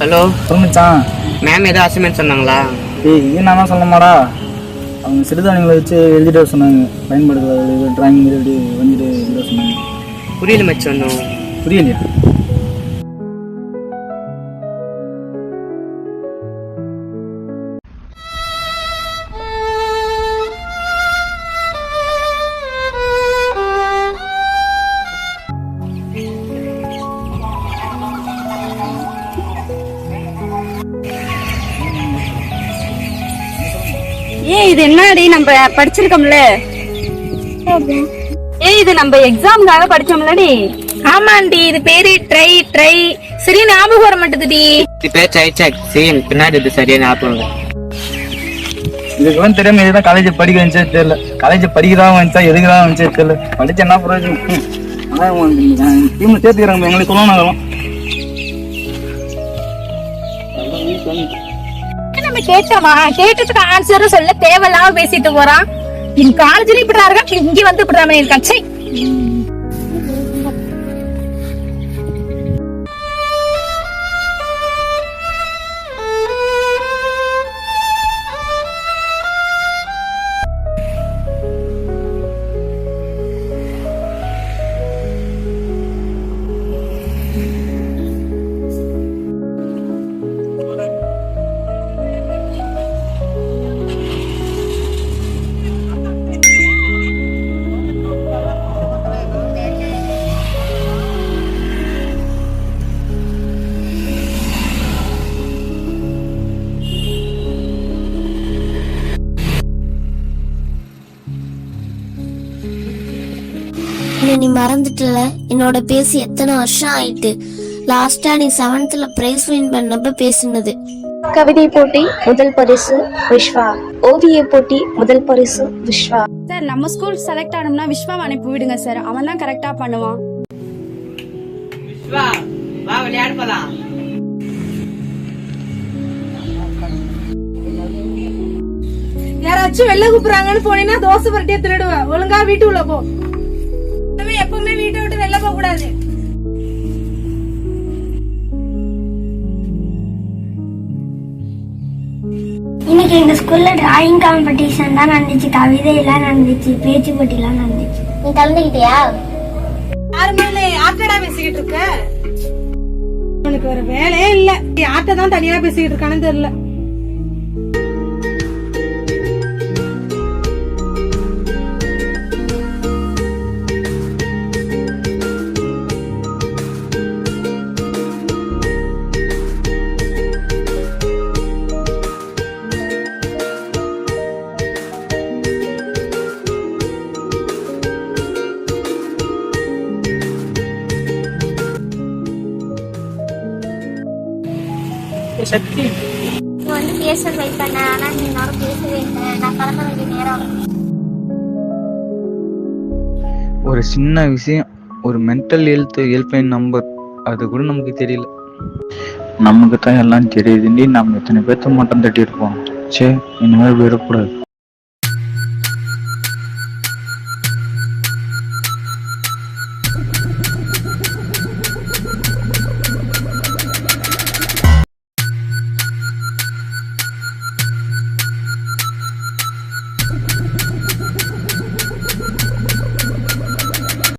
Hello. சொல்லுச்சான் ma'am ஏதோ assignment சொன்னாங்களா? ஏய் என்ன தான் சொன்னமாடா அவங்க சிறுதானியங்களை வச்சு எழுதிட்டு சொன்னாங்க. பயன்படுத்துறது டிராயிங் எழுதி வந்துட்டு எழுதிட்டு சொன்னாங்க. புரியல மச்சம் ஒன்றும் புரியலையா? ஏய் இது என்னடி நம்ம படிச்சிருக்கோம்ல? ஏய் இது நம்ம எக்ஸாம்காக படிச்சோம்லடி. ஆமாண்டி இது பேரு ட்ரை ட்ரை சரி ஞாபகம் வர மாட்டேதுடி. இது பேர் சைச்சாக் சரி எனக்கு பின்னாடி இது சரியா ஞாபகம் இல்லை. இதுக்கெல்லாம் தெரியாம இதுதான் காலேஜ் படிக்க வந்துச்சே தெரியல. காலேஜ் படிக்கிறதா வந்துச்சா எதுக்குதா வந்துச்சே தெரியல. படிச்சு என்ன பிரயோஜனம்? ம். அதான் டீம்ல சேர்த்துக்கிறாங்க எங்களுக்கு சொல்லணும் அதெல்லாம் கேட்டதுக்கு ஆன்சரும் சொல்ல. தேவையில்லாம பேசிட்டு போறான். என் காலேஜ்ல இப்படி இருக்கா இங்க வந்து இப்படி இருக்கான் நீ மறந்துட்டல? என்னோட பேசி எத்தனை வருஷம் ஆயிட்டு? லாஸ்டா நீ செவன்த்ல பிரைஸ் வின் பண்ணப்ப பேசினது. கவிதை போட்டி முதல் பரிசு விஸ்வா ஓவிய போட்டி முதல் பரிசு விஸ்வா சார் நம்ம ஸ்கூல் செலக்ட் ஆனோம்னா விஸ்வா அனுப்பி விடுங்க சார் அவன் தான் கரெக்டா பண்ணுவான். வா விளையாட போலாம். யாராச்சும் வெளில கூப்பிடுறாங்கன்னு போனீங்கன்னா தோசை பரட்டியா திருடுவ ஒழுங்கா வீட்டுக்குள்ள போ. இனிமே எப்பவுமே வீட்டை விட்டு வெளில போக கூடாது. இன்னைக்கு எங்க ஸ்கூல்ல டிராயிங் காம்படிஷன் தான் நடந்துச்சு கவிதை எல்லாம் நடந்துச்சு பேச்சு போட்டி எல்லாம் நடந்துச்சு. நீ கலந்துக்கிட்டியா? யாருமே இல்ல யார்கிட்டடா பேசிக்கிட்டு இருக்க? உனக்கு ஒரு வேலையே இல்ல. யார்கிட்ட தான் தனியா பேசிக்கிட்டு இருக்கான்னு தெரியல. சக்தி. வந்து பேச ட்ரை பண்ண. ஆனா நீ என்னோட பேசவே இல்லை நான் கிளம்ப வேண்டிய நேரம் ஒரு சின்ன விஷயம். ஒரு மென்டல் ஹெல்த் ஹெல்ப்லைன் நம்பர் அது கூட நமக்கு தெரியல. நமக்கு தான் எல்லாம் தெரியுதுண்டி. நம்ம எத்தனை பேர்த்த மட்டும் தட்டி இருப்போம் சே இனிமேல் விடக்கூடாது.